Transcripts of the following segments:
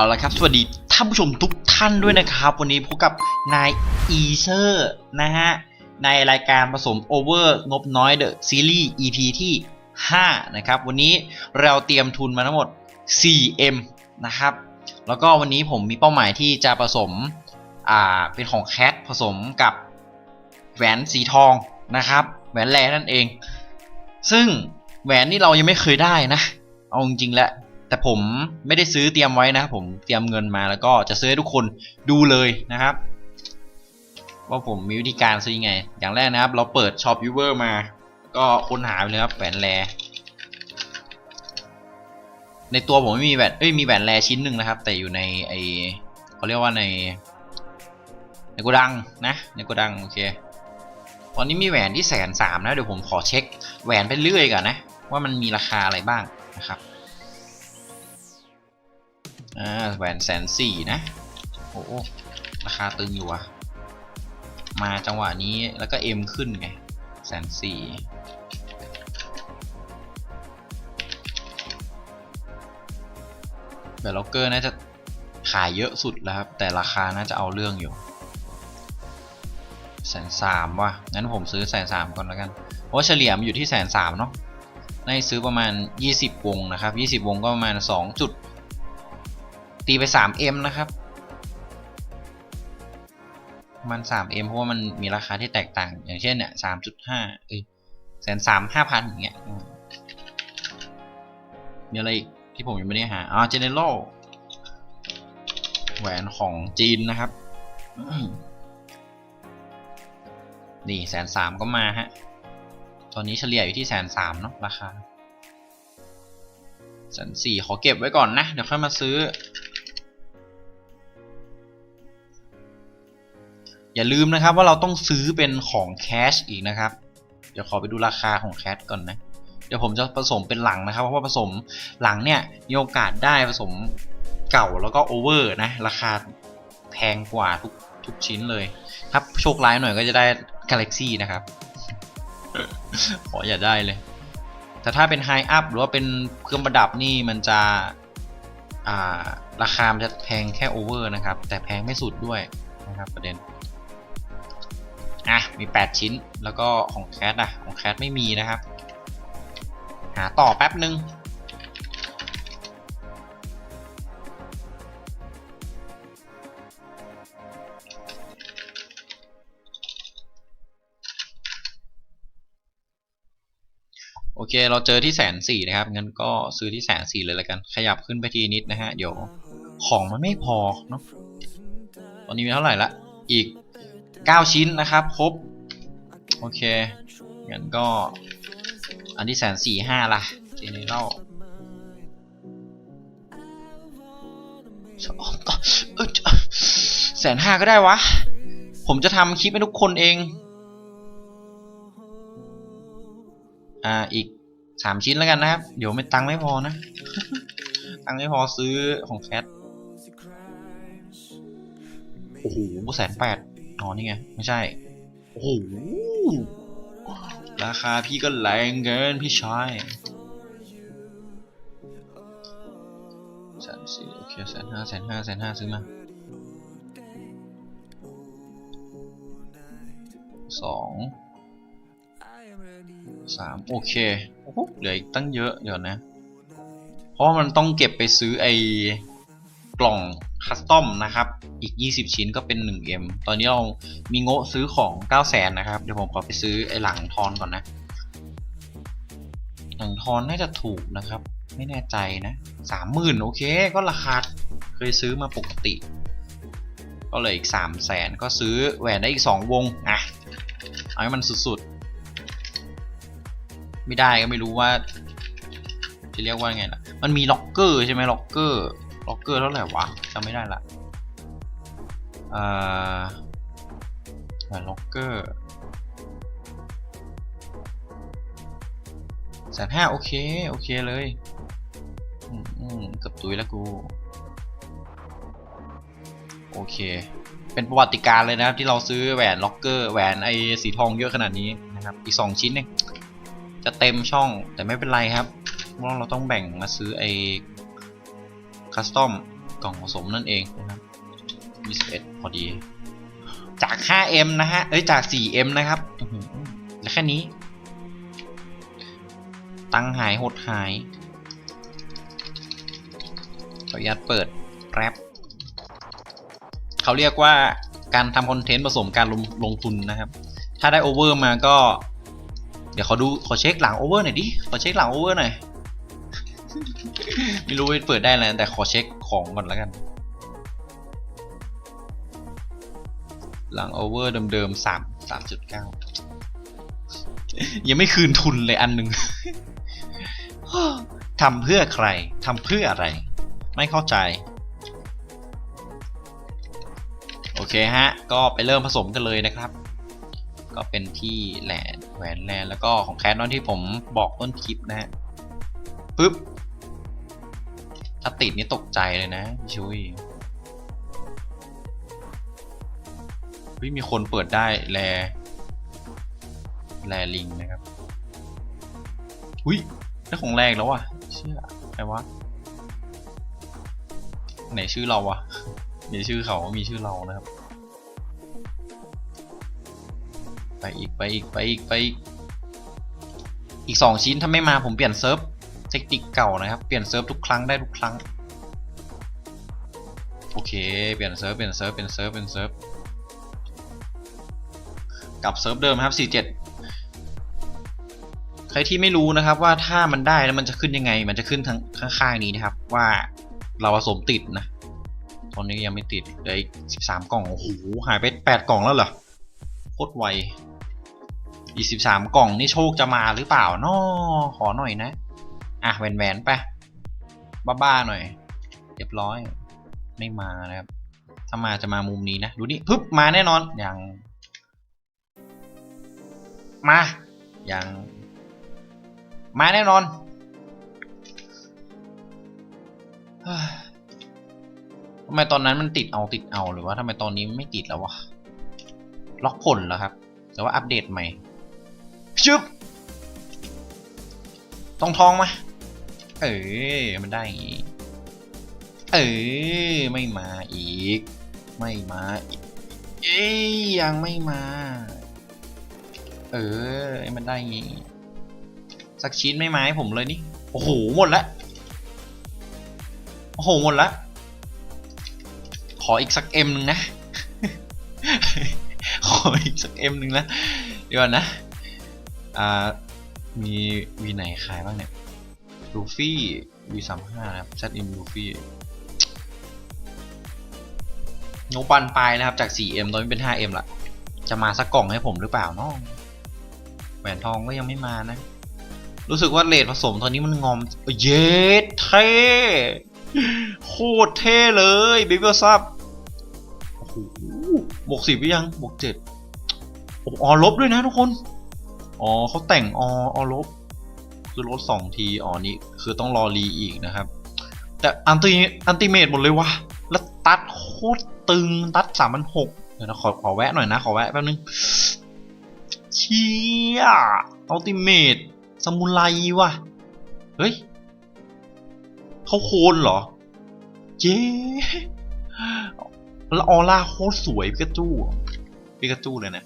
เอาละครับสวัสดีท่านผู้ชมทุกท่านด้วยนะครับ วันนี้พบกับนายอีเซอร์นะฮะในรายการผสมโอเวอร์งบน้อยเดอะซีรีส์ EP ที่ 5 นะครับ วันนี้เราเตรียมทุนมาทั้งหมด 4M นะครับ แล้วก็วันนี้ผมมีเป้าหมายที่จะผสมอ่าเป็นของแคทผสมกับแหวนสีทองนะครับ แหวนแร่นั่นเอง ซึ่งแหวนนี่เรายังไม่เคยได้นะ เอาจริงๆแล้ว แต่ผมไม่ได้ซื้อเตรียมไว้นะผมเตรียมเงินมาแล้วก็จะซื้อให้ทุกคนดูเลยนะครับ ว่าผมมีวิธีการซื้อยังไง อย่างแรกนะครับ เราเปิดช็อปยูเวอร์มา ก็ค้นหาไปเลยครับแหวนแรในตัวผมไม่มีแหวนเอ้ยมีแหวนแรชิ้นหนึ่งนะครับ แต่อยู่ในไอเขาเรียกว่าใน ในโกดังนะในโกดังโอเคตอนนี้มีแหวนที่แสนสามนะเดี๋ยวผมขอเช็คแหวนไปเรื่อยก่อนนะ ว่ามันมีราคาอะไรบ้างนะครับ อ่าแหวนแสนสี่นะโอ้โหราคาตึงอยู่อะมาจังหวะนี้แล้วก็เอ็มขึ้นไงแสนสี่แหวนล็อกเกอร์น่าจะขายเยอะสุดแล้วครับ แต่ราคาน่าจะเอาเรื่องอยู่แสนสามว่ะงั้นผมซื้อแสนสามก่อนแล้วกัน เพราะเฉลี่ยมันอยู่ที่แสนสามเนาะได้ซื้อประมาณ 20 วงนะครับ 20 วงก็ประมาณ 2 จุด ตีไป 3M นะครับ มัน 3M เพราะว่ามันมีราคาที่แตกต่าง อย่างเช่นเนี่ย3.5เอ้ยแสนสามห้าพันอย่างเงี้ยมีอะไรอีกที่ผมยังไม่ได้หาอ่า General แหวนของจีนนะครับนี่แสนสามก็มาฮะ ตอนนี้เฉลี่ยอยู่ที่แสนสามเนาะราคาแสนสี่ขอเก็บไว้ก่อนนะ เดี๋ยวค่อยมาซื้อ อย่าลืมนะครับว่าเราต้องซื้อเป็นของแคชอีกนะครับ เดี๋ยวขอไปดูราคาของแคชก่อนนะ เดี๋ยวผมจะผสมเป็นหลังนะครับ เพราะว่าผสมหลังเนี่ยมีโอกาสได้ผสมเก่าแล้วก็โอเวอร์นะ ราคาแพงกว่าทุกทุกชิ้นเลยถ้าโชคร้ายหน่อยก็จะได้ Galaxy นะครับขออย่าได้เลย แต่ถ้าเป็นไฮอัพหรือว่าเป็นเครื่องประดับนี่มันจะราคามันจะแพงแค่โอเวอร์นะครับ แต่แพงไม่สุดด้วยนะครับประเด็น อะมี 8 ชิ้นแล้วก็ของแคทอะของแคทไม่มีนะครับ หาต่อแป๊บหนึ่งโอเค เราเจอที่แสนสี่นะครับ งั้นก็ซื้อที่แสนสี่เลยละกัน ขยับขึ้นไปทีนิดนะฮะ เดี๋ยวของมันไม่พอเนาะ ตอนนี้มีเท่าไหร่ละ อีก 9 ชิ้นนะครับ ครบ โอเคงั้นก็ อันที่แสนสี่ห้าล่ะเจเนเรลแสนห้าก็ได้วะ ผมจะทำคลิปให้ทุกคนเอง อ่า อีกสามชิ้นแล้วกันนะครับ เดี๋ยวไม่ตังค์ไม่พอนะ ตังค์ไม่พอซื้อของแคทโอ้โหแสนแปด อ๋อนี่ไง ไม่ใช่ โอ้โห ราคาพี่ก็แรงเกินพี่ชายแสนสี่โอเคแสนห้าแสนห้าแสนห้าซื้อมาสองสามโอเคโอ้โหเหลืออีกตั้งเยอะเดี๋ยวนะ เพราะมันต้องเก็บไปซื้อไอ้กล่อง คัสตอมนะครับ อีก 20 ชิ้นก็เป็น 1M ตอนนี้เรามีโงะซื้อของ 9 0 0 0 0นะครับ เดี๋ยวผมขอไปซื้อไอ้หลังทอนก่อนนะ หลังทอนน่าจะถูกนะครับ ไม่แน่ใจนะสามหมื่นโอเค ก็ราคาเคยซื้อมาปกติ ก็เลยอีกสามแสนก็ซื้อแหวนได้อีกสองวงอะเอาให้มันสุดๆ ไม่ได้ก็ไม่รู้ว่า จะเรียกว่าไงล่ะ มันมีล็อกเกอร์ใช่ไหมล็อกเกอร์ ล็อกเกอร์เท่าไหร่วะจำไม่ได้ละเอ่อแหวนล็อกเกอร์แสนห้าโอเค โอเคเลยอืมเกือบตุยแล้วกู โอเค เป็นประวัติการเลยนะครับ ที่เราซื้อแหวนล็อกเกอร์แหวนไอ้สีทองเยอะขนาดนี้นะครับ อีกสองชิ้นเนี่ยจะเต็มช่องแต่ไม่เป็นไรครับเพราะเราต้องแบ่งมาซื้อไอ คัสตอมกล่องผสมนั่นเองนะครับ21พอดี จาก 5M นะฮะ เอ้ย จาก 4M นะครับและแค่นี้ ตังหายหดหายขออนุญาตเปิดแรปเขาเรียกว่าการทำคอนเทนต์ผสมการลงลงทุนนะครับ ถ้าได้โอเวอร์มาก็ เดี๋ยวขอดู ขอเช็คหลังโอเวอร์หน่อยดิ ขอเช็คหลังโอเวอร์หน่อย ไม่รู้ว่าเปิดได้แล้วแต่ขอเช็คของก่อนแล้วกัน หลังโอเวอร์เดิมๆสามสามจุดเก้ายังไม่คืนทุนเลยอันหนึ่งทำเพื่อใครทำเพื่ออะไร ไม่เข้าใจ โอเคฮะ ก็ไปเริ่มผสมกันเลยนะครับ ก็เป็นที่แหลนแหวนแลนแล้วก็ของแคทนอนที่ผมบอกต้นคลิปนะฮะปึ๊บ ถ้าติดนี่ตกใจเลยนะพี่ชุยเฮ้ยมีคนเปิดได้แล แลลิงนะครับ อุ้ยได้ของแรกแล้วว่ะ เชื่อใครวะ ไหนชื่อเราวะมีชื่อเขา มีชื่อเรานะครับ ไปอีก ไปอีก ไปอีก ไปอีก อีกสองชิ้นถ้าไม่มาผมเปลี่ยนเซิร์ฟ เทคนิคเก่านะครับ เปลี่ยนเซิร์ฟทุกครั้งได้ทุกครั้ง โอเค เปลี่ยนเซิร์ฟ เปลี่ยนเซิร์ฟ เปลี่ยนเซิร์ฟ เปลี่ยนเซิร์ฟ กลับเซิร์ฟเดิมครับ 47 ใครที่ไม่รู้นะครับว่าถ้ามันได้แล้วมันจะขึ้นยังไง มันจะขึ้นทางข้างๆนี้นะครับ ว่าเราผสมติดนะ ตอนนี้ยังไม่ติดเหลืออีก13 กล่อง โอ้โห หายไป 8 กล่องแล้วเหรอ โคตรไวอีก13กล่องนี่โชคจะมาหรือเปล่าน้อขอหน่อยนะ อะแหวนๆไปบ้าๆหน่อย เรียบร้อย ไม่มานะครับ ถ้ามาจะมามุมนี้นะ ดูนี่ปึ๊บมาแน่นอนอย่างมาอย่างมาแน่นอนทำไมตอนนั้นมันติดเอาติดเอาหรือว่าทำไมตอนนี้ไม่ติดแล้ววะล็อกผลแล้วครับ แต่ว่าอัปเดตใหม่ชึบทองทองมา เออ มันได้อย่างงี้เออ ไม่มาอีก ไม่มาอีก เอ้ยยังไม่มา เออ มันได้งี้ สักชิ้นไม่มาให้ผมเลยนี่ โอ้โห หมดละ โอ้โห หมดละ ขออีกสักเอ็มหนึ่งนะ ขออีกสักเอ็มหนึ่งนะ เดี๋ยวนะ อ่า มีวีไหนขายบ้างเนี่ย ลูฟี่วีสามห้านะครับชัดอินลูฟี่งบปันปลายนะครับ จาก 4M ตอนนี้เป็น 5M ละ จะมาสักกล่องให้ผมหรือเปล่าเนาะแหวนทองก็ยังไม่มานะ รู้สึกว่าเลทผสมตอนนี้มันงอม เย็ดเท่โคตรเท่เลยบิบเบิลซับโอ้โหบวกสิบหรือยังบวกเจ็ดอ้อลบด้วยนะทุกคน อ๋อเขาแต่งอออลบ คือลดสองที อ๋อนี่คือต้องรอรีอีกนะครับ แต่อันติอันติเมตหมดเลยวะแล้วตัดโคตรตึงตัดสามพันหกเดี๋ยวนะขอขอแวะหน่อยนะ ขอแวะแป๊บนึงเชี่ยอัลติเมตสมุไรวะเฮ้ยเขาโคนเหรอ เจ๊แล้วออร่าโคตรสวยพิกาจูพิกาจูเลยนะ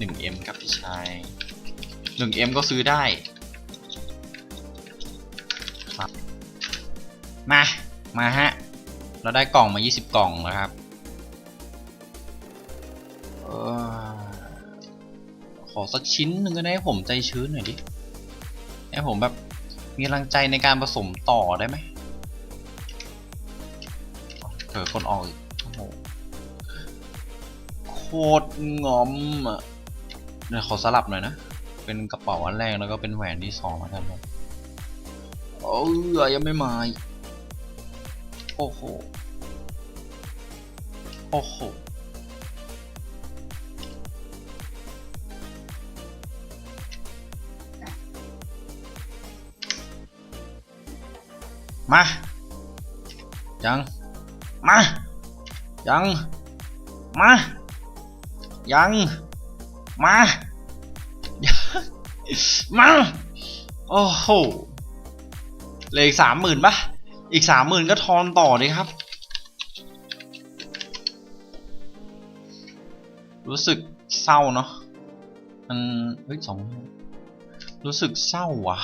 1M ครับพี่ชาย 1M ก็ซื้อได้ มา มาฮะ เราได้กล่องมา 20 กล่องแล้วครับออขอสักชิ้นหนึ่งก็ได้ให้ผมใจชื้นหน่อยดิ ให้ผมแบบมีกำลังใจในการผสมต่อได้ไหมเผลอคนออกอีกโอ้โหโคตรงอมอะเดี๋ยวขอสลับหน่อยนะ เป็นกระเป๋าอันแรกแล้วก็เป็นแหวนที่สองแล้วกันครับเออยังไม่มาอีก โอ้โห โอ้โห มา ยัง มา ยัง มา ยัง มา มา โอ้โห เลยสามหมื่นปะ อีกสามหมื่นก็ทอนต่อดีครับ รู้สึกเศร้าเนาะมันเฮ้ยสองรู้สึกเศร้าว่ะ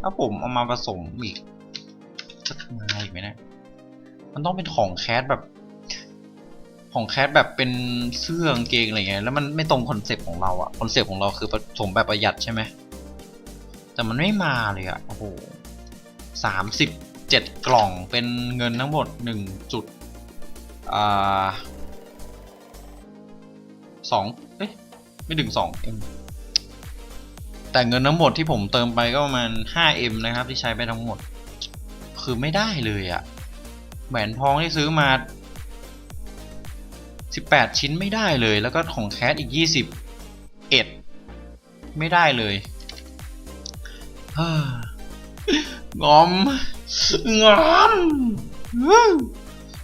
ถ้าผมเอามาผสมอีกจะมาอีกไหมเนะมันต้องเป็นของแคสแบบ ของแคสแบบเป็นเสื้อกางเกงอะไรเงี้ยแล้วมันไม่ตรงคอนเซปต์ของเราอะคอนเซปต์ของเราคือผสมแบบประหยัดใช่ไหมแต่มันไม่มาเลยอะโอ้โหสามสิบ เจ็ดกล่องเป็นเงินทั้งหมดหนึ่งจุดอ่าสองเอ๊ะไม่ถึงสองเอ็มแต่เงินทั้งหมดที่ผมเติมไปก็ประมาณห้าเอ็มนะครับ ที่ใช้ไปทั้งหมด คือไม่ได้เลยอะแหวนทองที่ซื้อมาสิบแปดชิ้นไม่ได้เลย แล้วก็ของแคสอีกยี่สิบเอ็ดไม่ได้เลยฮ่างอม งอม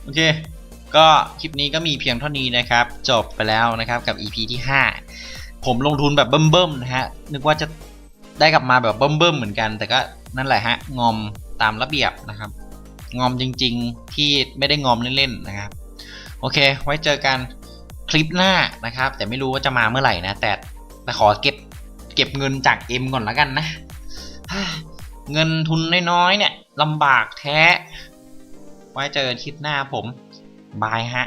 โอเค ก็คลิปนี้ก็มีเพียงเท่านี้นะครับ จบไปแล้วนะครับกับ EP ที่ 5 ผมลงทุนแบบเบิ่มๆนะฮะ นึกว่าจะได้กลับมาแบบเบิ่มๆเหมือนกัน แต่ก็นั่นแหละฮะ งอมตามระเบียบนะครับ งอมจริง ๆ ที่ไม่ได้งอมเล่นๆนะครับ โอเค ไว้เจอกันคลิปหน้านะครับ แต่ไม่รู้ว่าจะมาเมื่อไหร่นะ แต่แต่ขอเก็บเก็บเงินจากเอ็มก่อนแล้วกันนะ เงินทุนน้อยๆเนี่ยลำบากแท้ ไว้เจอคลิปหน้าผม บายฮะ